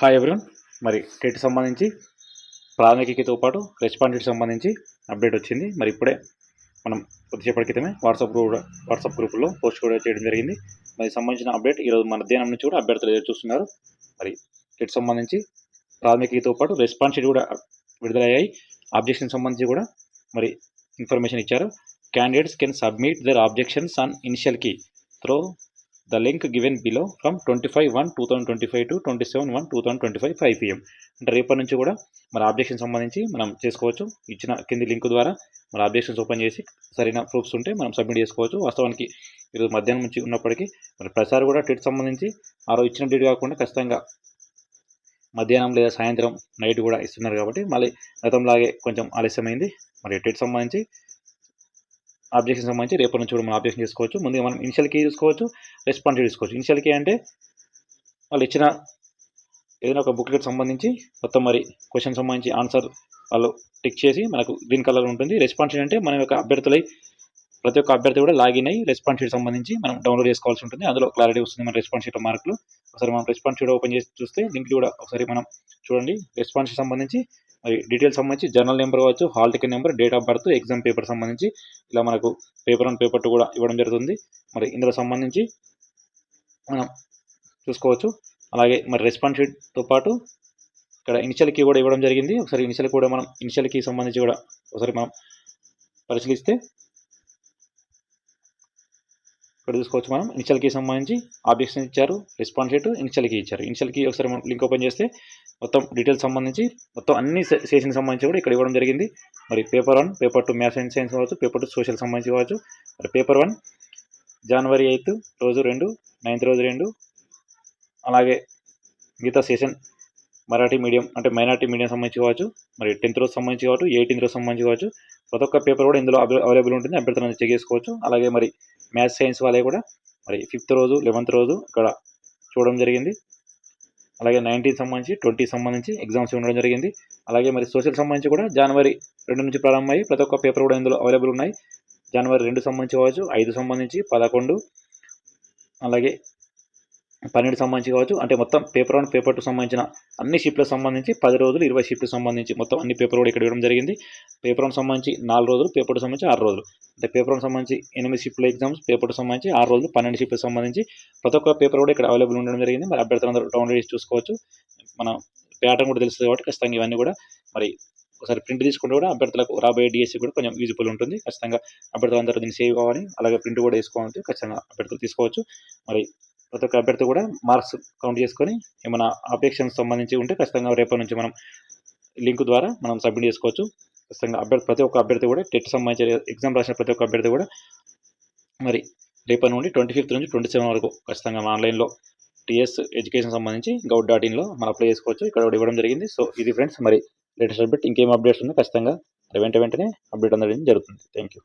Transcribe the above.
Hi everyone మరి TET సంబంధించి ప్రాథమికతో పాటు రెస్పాండెంట్ సంబంధించి అప్డేట్ వచ్చింది. మరి ఇప్పుడే మనం కొద్దిసేపటి క్రితమే వాట్సాప్ గ్రూప్ వాట్సాప్ గ్రూప్లో పోస్ట్ కూడా చేయడం జరిగింది. మరి సంబంధించిన అప్డేట్ ఈరోజు మధ్యాహ్నం నుంచి కూడా అభ్యర్థులు ఎదురు చూస్తున్నారు. మరి టెట్ సంబంధించి ప్రాథమికతో పాటు రెస్పాన్స్ షీట్ కూడా విడుదలయ్యాయి. ఆబ్జెక్షన్ సంబంధించి కూడా మరి ఇన్ఫర్మేషన్ ఇచ్చారు. Candidates can submit their objections on initial key through the link given below from twenty five one two thousand twenty five to twenty seven one two thousand twenty five five PM అంటే రేపటి నుంచి కూడా మన objection సంబంధించి మనం చేసుకోవచ్చు. ఇచ్చిన కింది లింక్ ద్వారా మన ఆబ్జెక్షన్స్ ఓపెన్ చేసి సరైన ప్రూఫ్స్ ఉంటే మనం సబ్మిట్ చేసుకోవచ్చు. వాస్తవానికి ఈరోజు మధ్యాహ్నం నుంచి ఉన్నప్పటికీ మరి ప్రసార్ కూడా టెట్ సంబంధించి ఆ రోజు ఇచ్చిన డేట్ కాకుండా ఖచ్చితంగా మధ్యాహ్నం లేదా సాయంత్రం నైట్ కూడా ఇస్తున్నారు కాబట్టి మళ్ళీ గతంలాగే కొంచెం ఆలస్యమైంది. మరి టెట్ సంబంధించి ఆబ్జెక్షన్ సంబంధించి రేపటి నుంచి కూడా మనం ఆబ్జెక్షన్ చేసుకోవచ్చు ముందుగా మనం ఇనిషియల్ కీ చూసుకోవచ్చు రెస్పాన్స్ తీసుకోవచ్చు. ఇనిషియల్ కీ అంటే వాళ్ళు ఇచ్చిన ఏదైనా ఒక బుక్లెట్ సంబంధించి మొత్తం మరి క్వశ్చన్ సంబంధించి ఆన్సర్ వాళ్ళు టిక్ చేసి మనకు గ్రీన్ కలర్ ఉంటుంది. రెస్పాన్స్ అంటే మన యొక్క అభ్యర్థులై ప్రతి ఒక్క అభ్యర్థి కూడా లాగిన్ అయ్యి రెస్పాన్స్ షీట్ సంబంధించి మనం డౌన్లోడ్ చేసుకోవాల్సి ఉంటుంది. అందులో క్లారిటీ వస్తుంది మన రెస్పాన్స్ షీట్ మార్కులు ఒకసారి మనం రెస్పాన్స్ షీట్ ఓపెన్ చేసి చూస్తే లింక్ కూడా ఒకసారి మనం చూడండి. రెస్పాన్స్ షీట్ సంబంధించి మరి డీటెయిల్స్ సంబంధించి జర్నల్ నెంబర్ కావచ్చు hall ticket number date of birth exam paper సంబంధించి ఇలా మనకు పేపర్ అండ్ పేపర్ టూ కూడా ఇవ్వడం జరుగుతుంది. మరి ఇందులో సంబంధించి మనం చూసుకోవచ్చు. అలాగే మరి రెస్పాన్స్ షీట్తో పాటు ఇక్కడ ఇనిషియల్ కీ కూడా ఇవ్వడం జరిగింది. ఒకసారి ఇనిషియల్ కూడా మనం ఇనిషియల్ కీ సంబంధించి కూడా ఒకసారి మనం పరిశీలిస్తే ఇక్కడ చూసుకోవచ్చు మనం. ఇనిషియల్ కీ సంబంధించి ఆబ్జెక్షన్ ఇచ్చారు రెస్పాన్స్ షీట్ ఇనిషియల్ కీ ఇచ్చారు. ఇనిషియల్ కీ ఒకసారి మనం లింక్ ఓపెన్ చేస్తే మొత్తం డీటెయిల్స్ సంబంధించి మొత్తం అన్ని సెషన్కి సంబంధించి కూడా ఇక్కడ ఇవ్వడం జరిగింది. మరి paper one paper two maths and science కావచ్చు పేపర్ టూ సోషల్ సంబంధించి కావచ్చు. మరి పేపర్ వన్ జనవరి ఎయిత్ రోజు రెండు నైన్త్ రోజు రెండు అలాగే మిగతా సెషన్ మరాఠీ మీడియం అంటే మైనార్టీ మీడియం సంబంధించి కావచ్చు మరి టెన్త్ రోజు సంబంధించి కావచ్చు ఎయిటీన్త్ రోజు సంబంధించి కావచ్చు ప్రతి ఒక్క పేపర్ కూడా ఇందులో అవైలబుల్ ఉంటుంది. అభ్యర్థులను చెక్ చేసుకోవచ్చు. అలాగే మరి మ్యాథ్స్ సైన్స్ వాళ్ళే కూడా మరి ఫిఫ్త్ రోజు లెవెన్త్ రోజు ఇక్కడ చూడడం జరిగింది. అలాగే నైన్టీన్ సంబంధించి ట్వంటీ సంబంధించి ఎగ్జామ్స్ ఉండడం జరిగింది. అలాగే మరి సోషల్ సంబంధించి కూడా జనవరి రెండు నుంచి ప్రారంభమయ్యి ప్రతి ఒక్క పేపర్ కూడా ఇందులో అవైలబుల్ ఉన్నాయి. జనవరి రెండు సంబంధించి కావచ్చు ఐదు సంబంధించి పదకొండు అలాగే పన్నెండు సంబంధించి కావచ్చు అంటే మొత్తం పేపర్ వన్ పేపర్ టూ సంబంధించిన అన్ని షిఫ్ట్లకు సంబంధించి పది రోజులు ఇరవై షిఫ్ట్లకు సంబంధించి మొత్తం అన్ని పేపర్ కూడా ఇక్కడ ఇవ్వడం జరిగింది. పేపర్ వన్ సంబంధించి నాలుగు రోజులు పేపర్ టూ సంబంధించి ఆరు రోజులు. అంటే పేపర్ వన్ సంబంధించి ఎనిమిది షిఫ్ట్ల ఎగ్జామ్స్ పేపర్ టూ సంబంధించి ఆరు రోజులు పన్నెండు షిఫ్ట్లకు సంబంధించి ప్రతి ఒక్క పేపర్ కూడా ఇక్కడ అవైలబుల్ ఉండడం జరిగింది. మరి అభ్యర్థులందరూ డౌన్లోడ్ చేసి చూసుకోవచ్చు. మన ప్యాటర్న్ కూడా తెలుస్తుంది కాబట్టి ఖచ్చితంగా ఇవన్నీ కూడా మరి ఒకసారి ప్రింట్ తీసుకుంటే కూడా అభ్యర్థులకు రాబోయే డిఎస్సి కూడా కొంచెం యూజ్ఫుల్ ఉంటుంది. ఖచ్చితంగా అభ్యర్థులందరూ దీన్ని సేవ్ కావాలి. అలాగే ప్రింట్ కూడా వేసుకోవాలి ఖచ్చితంగా అభ్యర్థులు తీసుకోవచ్చు. మరి ప్రతి ఒక్క అభ్యర్థి కూడా మార్క్స్ కౌంట్ చేసుకొని ఏమైనా అపేక్షలకు సంబంధించి ఉంటే ఖచ్చితంగా రేపటి నుంచి మనం లింక్ ద్వారా మనం సబ్మిట్ చేసుకోవచ్చు. ఖచ్చితంగా అభ్యర్థి ప్రతి ఒక్క అభ్యర్థి కూడా టెట్ సంబంధించిన ఎగ్జామ్ రాసిన ప్రతి ఒక్క అభ్యర్థి కూడా మరి రేపటి నుండి ట్వంటీ ఫిఫ్త్ నుంచి ట్వంటీ సెవెన్ వరకు ఖచ్చితంగా ఆన్లైన్లో టీఎస్ ఎడ్యుకేషన్ సంబంధించి గౌట్ డాట్ ఇన్లో మనం అప్లై చేసుకోవచ్చు. ఇక్కడ కూడా ఇవ్వడం జరిగింది. సో ఇది ఫ్రెండ్స్ మరి లేటెస్ట్ అప్డేట్. ఇంకేం అప్డేట్స్ ఉందో ఖచ్చితంగా వెంట వెంటనే అప్డేట్ అందడం జరుగుతుంది. Thank you